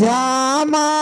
Jama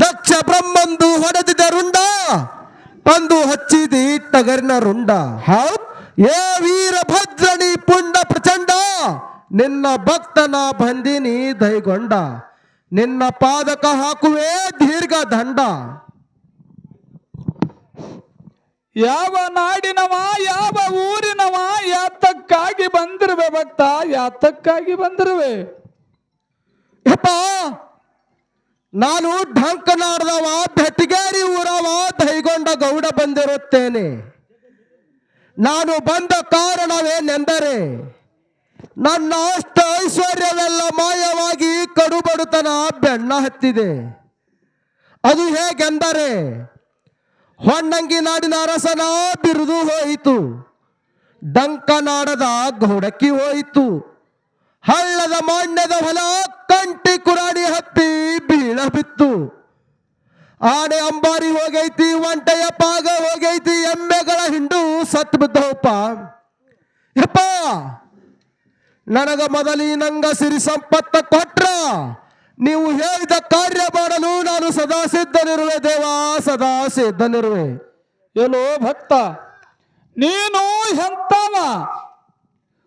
ದಕ್ಷ ಬ್ರಹ್ಮಂದು ಹೊಡೆದಿದ ರುಂಡ, ಬಂದು ಹಚ್ಚಿದ ಟಗರಿನ ರುಂಡ. ಹೌದು? ಏ ವೀರಭದ್ರಣಿ ಪುಂಡ ಪ್ರಚಂಡ, ನಿನ್ನ ಭಕ್ತನ ಬಂದಿನಿ ದೈಗೊಂಡ. ನಿನ್ನ ಪಾದಕ ಹಾಕುವೆ ದೀರ್ಘ ದಂಡ ಯಾವ ನಾಡಿನವ, ಯಾವ ಊರಿನವ, ಯಾತಕ್ಕಾಗಿ ಬಂದಿರುವೆ ಭಕ್ತ? ಯಾತಕ್ಕಾಗಿ ಬಂದಿರುವೆ? ಯಪ್ಪ, ನಾನು ಢಂಕನಾಡ್ದವ ಬೆಟ್ಟಗೇರಿ ಊರವ, ದೈಗೊಂಡ ಗೌಡ ಬಂದಿರುತ್ತೇನೆ. ನಾನು ಬಂದ ಕಾರಣವೇನೆಂದರೆ, ನನ್ನ ಅಷ್ಟ ಐಶ್ವರ್ಯವೆಲ್ಲ ಮಾಯವಾಗಿ ಕಡುಬಡುತನ ಬೆಣ್ಣ ಹತ್ತಿದೆ ಅದು ಹೇಗೆಂದರೆ ಹೊನ್ನಂಗಿ ನಾಡಿನ ಅರಸನ ಬಿರುದು ಹೋಯಿತು. ಡಂಕನಾಡದ ಗೌಡಕ್ಕಿ ಹೋಯಿತು. ಹಳ್ಳದ ಮಾನ್ಯದ ಹೊಲ ಕಂಟಿ ಕುರಾಡಿ ಹತ್ತಿ ಬೀಳ ಬಿತ್ತು. ಆನೆ ಅಂಬಾರಿ ಹೋಗೈತಿ, ಒಂಟೆಯ ಪಾಗ ಹೋಗೈತಿ, ಎಮ್ಮೆಗಳ ಹಿಂಡು ಸತ್ ಬಿದ್ದವಪ್ಪ. ಯಪ್ಪ, ನನಗ ಮೊದಲಿ ನಂಗ ಸಿರಿ ಸಂಪತ್ತ ಕೊಟ್ರ. ನೀವು ಹೇಳಿದ ಕಾರ್ಯ ಮಾಡಲು ನಾನು ಸದಾ ಸಿದ್ಧನಿರುವೆ ದೇವಾ, ಸದಾ ಸಿದ್ಧನಿರುವೆ. ಎಲ್ಲೋ ಭಕ್ತ, ನೀನು ಎಂತವ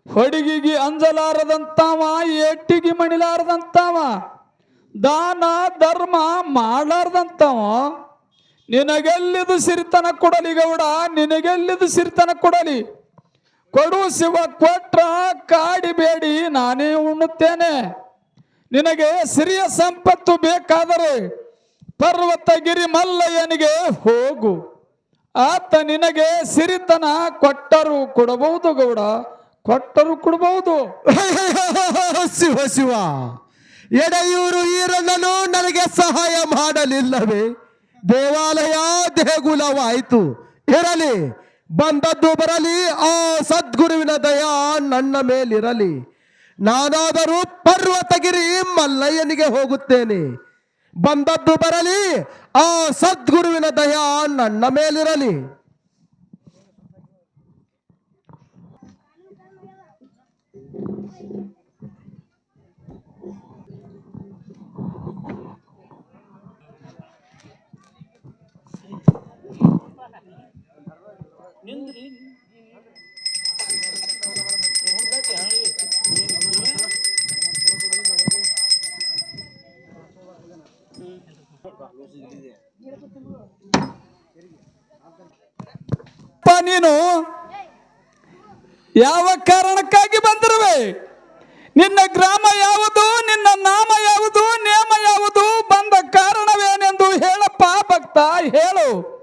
ಹೊಡಿಗಿಗೆ ಅಂಜಲಾರದಂತವ ಎಟ್ಟಿಗೆ ಮಣಿಲಾರದಂತವ ದಾನ, ಧರ್ಮ ಮಾಡಲಾರ್ದಂತವ ನಿನಗೆಲ್ಲಿದು ಸಿರಿತನ ಕೊಡಲಿ ಗೌಡ, ನಿನಗೆಲ್ಲಿದು ಸಿರಿತನ ಕೊಡಲಿ? ಕೊಡು ಶಿವ, ಕೊಟ್ರ ಕಾಡಿಬೇಡಿ, ನಾನೇ ಉಣ್ಣುತ್ತೇನೆ. ನಿನಗೆ ಸಿರಿಯ ಸಂಪತ್ತು ಬೇಕಾದರೆ ಪರ್ವತಗಿರಿ ಮಲ್ಲಯ್ಯನಿಗೆ ಹೋಗು. ಆತ ನಿನಗೆ ಸಿರಿತನ ಕೊಟ್ಟರು ಕೊಡಬಹುದು ಗೌಡ, ಕೊಟ್ಟರು ಕೊಡಬಹುದು. ಶಿವ ಶಿವ. ಎಡೆಯೂರು ಈರಣ್ಣನು ನನಗೆ ಸಹಾಯ ಮಾಡಲಿಲ್ಲವೇ? ದೇವಾಲಯ ದೇಗುಲವಾಯಿತು. ಇರಲಿ, ಬಂದದ್ದು ಬರಲಿ, ಆ ಸದ್ಗುರುವಿನ ದಯಾ ನನ್ನ ಮೇಲಿರಲಿ. ನಾನಾದರೂ ಪರ್ವತಗಿರಿ ಮಲ್ಲಯ್ಯನಿಗೆ ಹೋಗುತ್ತೇನೆ. ಬಂದದ್ದು ಬರಲಿ ಆ ಸದ್ಗುರುವಿನ ದಯ ನನ್ನ ಮೇಲಿರಲಿ ಅಪ್ಪ ನೀನು ಯಾವ ಕಾರಣಕ್ಕಾಗಿ ಬಂದಿರುವೆ? ನಿನ್ನ ಗ್ರಾಮ ಯಾವುದು? ನಿನ್ನ ನಾಮ ಯಾವುದು? ನೇಮ ಯಾವುದು? ಬಂದ ಕಾರಣವೇನೆಂದು ಹೇಳಪ್ಪ ಭಕ್ತ ಹೇಳು.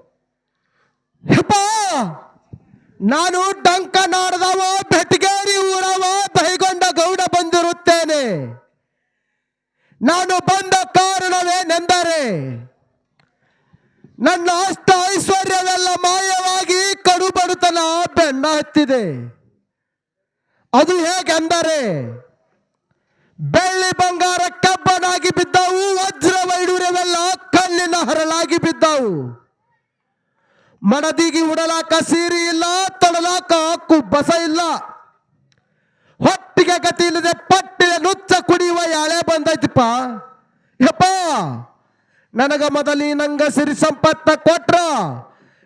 ನಾನು ಡಂಕ ನಾಡದವ ಬೆಟ್ಟಗೇರಿ ಊರವ ಬೈಗೊಂಡ ಗೌಡ ಬಂದಿರುತ್ತೇನೆ. ನಾನು ಬಂದ ಕಾರಣವೇನೆಂದರೆ, ನನ್ನ ಅಷ್ಟ ಐಶ್ವರ್ಯವೆಲ್ಲ ಮಾಯವಾಗಿ ಕಡುಬಡುತನ ಬೆಣ್ಣ ಹತ್ತಿದೆ. ಅದು ಹೇಗೆಂದರೆ ಬೆಳ್ಳಿ ಬಂಗಾರ ಕಬ್ಬನಾಗಿ ಬಿದ್ದವು, ವಜ್ರ ವೈಡೂರ್ಯವೆಲ್ಲ ಕಲ್ಲಿನ ಹರಳಾಗಿ ಬಿದ್ದವು. ಮಡದಿಗೆ ಉಡಲಾಕ ಸೀರೆ ಇಲ್ಲ, ತೊಡಲಾಕ ಬಸ ಇಲ್ಲ. ಹೊಟ್ಟಿಗೆ ಗತಿ ಇಲ್ಲದೆ ಪಟ್ಟಿಗೆ ನುಚ್ಚ ಕುಡಿಯುವ ಯಾಳೆ ಬಂದೈತಿಪ್ಪ. ಯಪ್ಪ, ನನಗ ಮೊದಲಿನಂಗ ಸಿರಿ ಸಂಪತ್ತ ಕೊಟ್ರ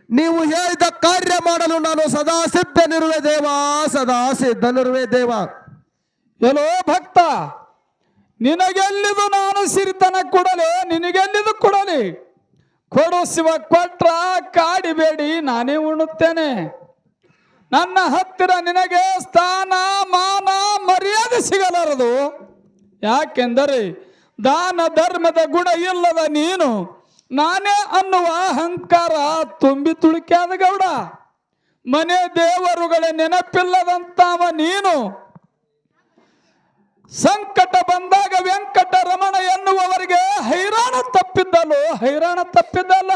ನೀವು ಹೇಳಿದ ಕಾರ್ಯ ಮಾಡಲು ನಾನು ಸದಾ ಸಿದ್ಧನಿರುವೆ ದೇವ, ಸದಾ ಸಿದ್ಧನಿರುವೆ ದೇವ. ಎಲ್ಲೋ ಭಕ್ತ, ನಿನಗೆಲ್ಲಿದು ನಾನು ಸಿರಿತನ ಕೊಡಲಿ? ನಿನಗೆಲ್ಲಿದು ಕೊಡಲಿ? ಕೊಡು ಶಿವ, ಕೊಟ್ರ ಕಾಡಿಬೇಡಿ ನಾನೇ ಉಣ್ಣುತ್ತೇನೆ. ನನ್ನ ಹತ್ತಿರ ನಿನಗೆ ಸ್ಥಾನ, ಮಾನ, ಮರ್ಯಾದೆ ಸಿಗಲಾರದು. ಯಾಕೆಂದರೆ ದಾನ ಧರ್ಮದ ಗುಣ ಇಲ್ಲದ ನೀನು ನಾನೇ ಅನ್ನುವ ಅಹಂಕಾರ ತುಂಬಿ ತುಳುಕ್ಯಾದ ಗೌಡ. ಮನೆ ದೇವರುಗಳ ನೆನಪಿಲ್ಲದಂತಾವ ನೀನು. ಸಂಕಟ ಬಂದಾಗ ವೆಂಕಟ ರಮಣ ಎನ್ನುವವರಿಗೆ ಹೈರಾಣ ತಪ್ಪಿದ್ದಲು ಹೈರಾಣ ತಪ್ಪಿದ್ದಲ್ಲ.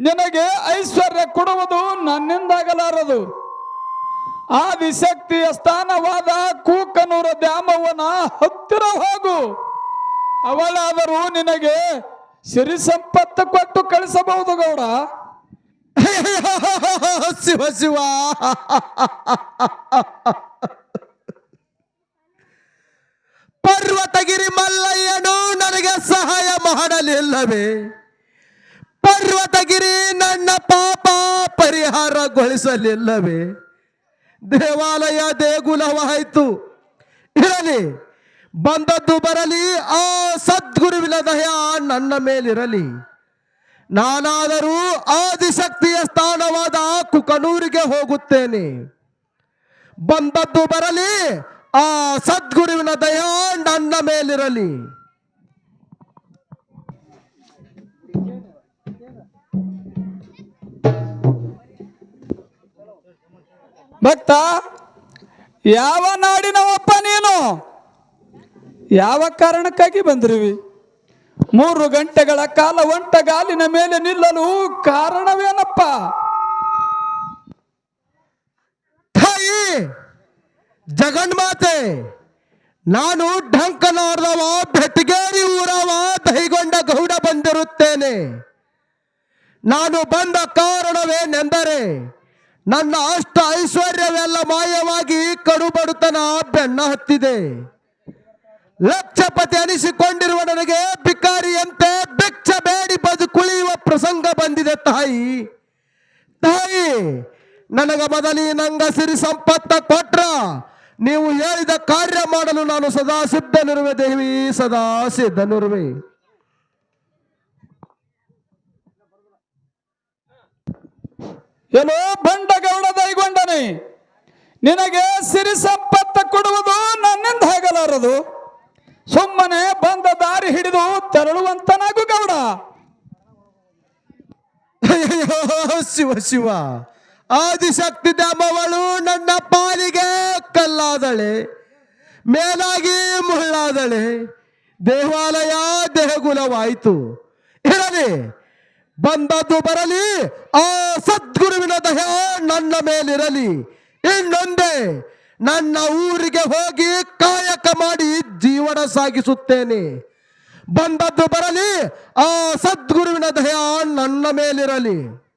ನಿನಗೆ ಐಶ್ವರ್ಯ ಕೊಡುವುದು ನನ್ನಿಂದಾಗಲಾರದು. ಆದಿಶಕ್ತಿಯ ಸ್ಥಾನವಾದ ಕೂಕನೂರ ದ್ಯಾಮವನ ಹತ್ತಿರ ಹೋಗು. ಅವಳಾದರೂ ನಿನಗೆ ಸಿರಿ ಸಂಪತ್ತು ಕೊಟ್ಟು ಕಳಿಸಬಹುದು ಗೌಡ. ಶಿವ ಶಿವ. ಪರ್ವತಗಿರಿ ಮಲ್ಲಯ್ಯನು ನನಗೆ ಸಹಾಯ ಮಾಡಲಿಲ್ಲವೇ? ಪರ್ವತಗಿರಿ ನನ್ನ ಪಾಪ ಪರಿಹಾರಗೊಳಿಸಲಿಲ್ಲವೇ? ದೇವಾಲಯ ದೇಗುಲವಾಯಿತು ಇರಲಿ. ಬಂದದ್ದು ಬರಲಿ, ಆ ಸದ್ಗುರುವಿನ ದಯ ನನ್ನ ಮೇಲಿರಲಿ. ನಾನಾದರೂ ಆದಿಶಕ್ತಿಯ ಸ್ಥಾನವಾದ ಕುಕನೂರಿಗೆ ಹೋಗುತ್ತೇನೆ. ಬಂದದ್ದು ಬರಲಿ, ಆ ಸದ್ಗುರುವಿನ ದಯ ನನ್ನ ಮೇಲಿರಲಿ. ಭಕ್ತ, ಯಾವ ನಾಡಿನವಪ್ಪ ನೀನು? ಯಾವ ಕಾರಣಕ್ಕಾಗಿ ಬಂದಿರುವಿ? ಮೂರು ಗಂಟೆಗಳ ಕಾಲ ಒಂಟ ಗಾಲಿನ ಮೇಲೆ ನಿಲ್ಲಲು ಕಾರಣವೇನಪ್ಪ? ತಾಯಿ ಜಗನ್ಮಾತೆ ನಾನು ಢಂಕನಾರ್ದವ ಬೆಟಗೇರಿ ಊರವ ದೈಗೊಂಡ ಗೌಡ ಬಂದಿರುತ್ತೇನೆ. ನಾನು ಬಂದ ಕಾರಣವೇನೆಂದರೆ, ನನ್ನ ಅಷ್ಟ ಐಶ್ವರ್ಯವೆಲ್ಲ ಮಾಯವಾಗಿ ಕಡುಬಡುತನ ಬೆನ್ನ ಹತ್ತಿದೆ. ಲಕ್ಷಪತಿ ಅನಿಸಿಕೊಂಡಿರುವ ನನಗೆ ಭಿಕಾರಿಯಂತೆ ಭಿಕ್ಷ ಬೇಡಿ ಬದುಕುಳಿಯುವ ಪ್ರಸಂಗ ಬಂದಿದೆ, ತಾಯಿ. ತಾಯಿ, ನನಗ ಬದಲಿ ನಂಗ ಸಿರಿ ಸಂಪತ್ತ ಕೊಟ್ರ ನೀವು ಹೇಳಿದ ಕಾರ್ಯ ಮಾಡಲು ನಾನು ಸದಾ ಸಿದ್ಧನಿರುವೆ, ದೇವಿ, ಸದಾ ಸಿದ್ಧನಿರುವೆ. ಬಂಡ ಬಂಡಗೌಡ ದೈಗೊಂಡನೆ ನಿನಗೆ ಸಿರಿ ಸಂಪತ್ತ ಕೊಡುವುದು ನನ್ನಿಂದ ಆಗಲಾರದು ಸುಮ್ಮನೆ ಬಂದ ದಾರಿ ಹಿಡಿದು ತೆರಳುವಂತನಾಗು ಗೌಡ. ಶಿವ ಶಿವ. ಆದಿಶಕ್ತಿ ದಾಮವಳು ನನ್ನ ಪಾಲಿಗೆ ಕಲ್ಲಾದಳೆ, ಮೇಲಾಗಿ ಮುಳ್ಳಾದಳೆ. ದೇವಾಲಯ ದೇಹಗುಲವಾಯಿತು ಇರಲಿ, ಬಂದದ್ದು ಬರಲಿ, ಆ ಸದ್ಗುರುವಿನ ದಯ ನನ್ನ ಮೇಲಿರಲಿ. ಇನ್ನೊಂದೇ ನನ್ನ ಊರಿಗೆ ಹೋಗಿ ಕಾಯಕ ಮಾಡಿ ಜೀವನ ಸಾಗಿಸುತ್ತೇನೆ. ಬಂದದ್ದು ಬರಲಿ ಆ ಸದ್ಗುರುವಿನ ದಯ ನನ್ನ ಮೇಲಿರಲಿ.